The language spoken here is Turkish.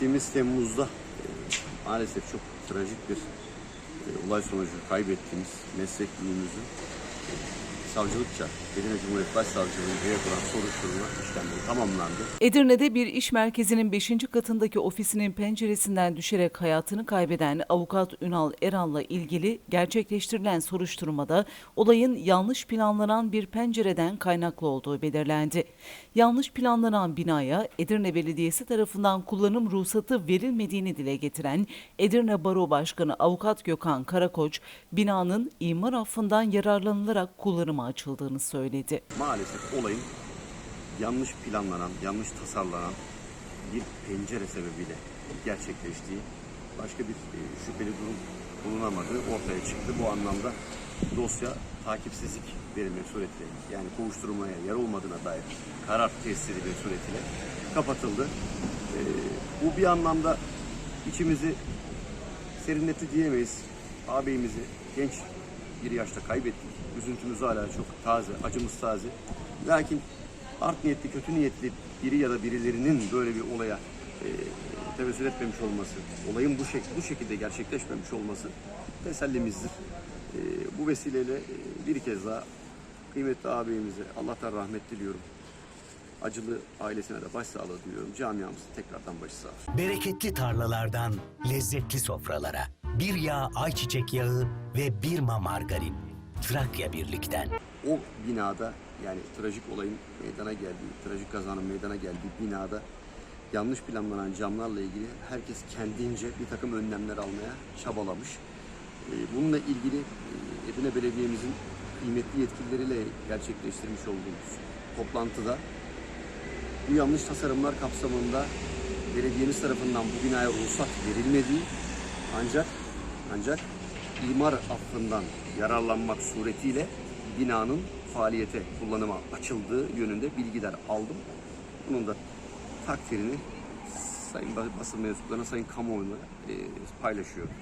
geçtiğimiz Temmuz'da e, maalesef çok trajik bir e, olay sonucu kaybettiğimiz meslekliğimizin savcılıkça Edirne Cumhuriyet Başsavcılığı'nca yapılan soruşturma işlemleri tamamlandı. Edirne'de bir iş merkezinin 5. katındaki ofisinin penceresinden düşerek hayatını kaybeden avukat Ünal Eral'la ilgili gerçekleştirilen soruşturmada olayın yanlış planlanan bir pencereden kaynaklı olduğu belirlendi. Yanlış planlanan binaya Edirne Belediyesi tarafından kullanım ruhsatı verilmediğini dile getiren Edirne Baro Başkanı Avukat Gökhan Karakoç, binanın imar affından yararlanılarak kullanıma açıldığını söyledi. Maalesef olayın yanlış planlanan, yanlış tasarlanan bir pencere sebebiyle gerçekleştiği, başka bir e, şüpheli durum bulunamadığı ortaya çıktı. Bu anlamda dosya takipsizlik verilmek suretiyle yani kovuşturmaya yer olmadığına dair karar tesiri bir suretiyle kapatıldı. E, bu bir anlamda içimizi serinletti diyemeyiz. Ağabeyimizi genç bir yaşta kaybettik. Üzüntümüz hala çok taze, acımız taze. Lakin art niyetli, kötü niyetli biri ya da birilerinin böyle bir olaya e, tevessül etmemiş olması, olayın bu, şek bu şekilde gerçekleşmemiş olması tesellimizdir. E, bu vesileyle e, bir kez daha kıymetli ağabeyimize Allah'tan rahmet diliyorum. Acılı ailesine de başsağlığı diliyorum. Camiamızın tekrardan başı sağ olsun. Bereketli tarlalardan lezzetli sofralara. Bir yağ ayçiçek yağı ve bir ma margarin. Trakya Birlik'ten. o binada yani trajik olayın meydana geldiği, trajik kazanın meydana geldiği binada yanlış planlanan camlarla ilgili herkes kendince bir takım önlemler almaya çabalamış. Ee, Bununla ilgili e, Edirne Belediye'mizin kıymetli yetkilileriyle gerçekleştirmiş olduğumuz toplantıda bu yanlış tasarımlar kapsamında belediyemiz tarafından bu binaya ruhsat verilmediği ancak ancak imar affından yararlanmak suretiyle binanın faaliyete kullanıma açıldığı yönünde bilgiler aldım. Bunun da takdirini sayın basın mensuplarına, sayın kamuoyuna e, paylaşıyorum.